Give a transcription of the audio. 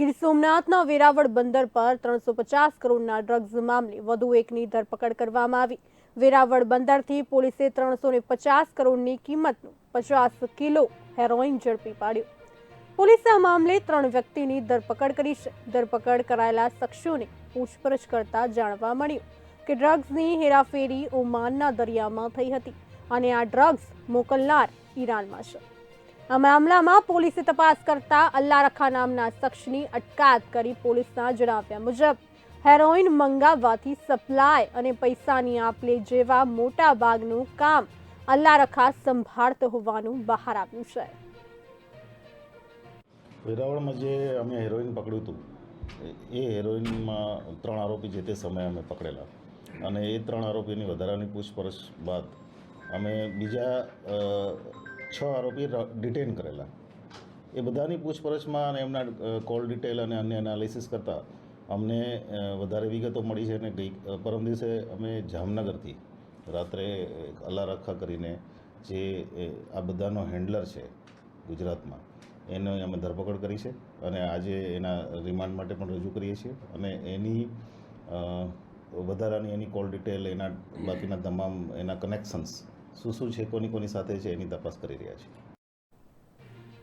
ગીર સોમનાથના વેરાવળ બંદર પર ત્રણસો પચાસ કરોડના ડ્રગ્સ મામલે વધુ એકની ધરપકડ કરવામાં આવી. વેરાવળ બંદરથી પોલીસે ત્રણસો પચાસ કરોડની કિંમતનું પચાસ કિલો હેરોઇન ઝડપી પાડ્યું. પોલીસે આ મામલે ત્રણ વ્યક્તિની ધરપકડ કરી છે. ધરપકડ કરાયેલા શખ્સોને પૂછપરછ કરતા જાણવા મળ્યું કે ડ્રગ્સની હેરાફેરી ઓમાનના દરિયામાં થઈ હતી અને આ ડ્રગ્સ મોકલનાર ઈરાનમાં છે. મામલામાં પોલીસે તપાસ કરતા અલ્લા રખા નામના શખ્સની અટકાયત કરી પોલીસના જણાવ્યા મુજબ હેરોઇન મંગાવવાથી સપ્લાય અને પૈસાની આપલે જેવા મોટા ભાગનું કામ અલ્લા રખા સંભાળતો હોવાનું બહાર આવ્યું છે. વેરાવળમાં જે અમે હેરોઇન પકડ્યું હતું, એ હેરોઇનમાં ત્રણ આરોપી જે તે સમયે અમે પકડેલા. અને એ ત્રણ આરોપીની વધારાની પૂછપરછ બાદ અમે બીજા છ આરોપી ડિટેન કરેલા. એ બધાની પૂછપરછમાં અને એમના કોલ ડિટેલ અને અન્ય એનાલિસિસ કરતાં અમને વધારે વિગતો મળી છે અને ગઈ પરમ દિવસે અમે જામનગરથી રાત્રે અલારખા કરીને જે આ બધાનો હેન્ડલર છે ગુજરાતમાં, એનો અમે ધરપકડ કરી છે અને આજે એના રિમાન્ડ માટે પણ રજૂ કરીએ છીએ અને એની વધારાની એની કોલ ડિટેલ એના બાકીના તમામ એના કનેક્શન્સ શું શું છે કોની કોની સાથે છે એની તપાસ કરી રહ્યા છીએ.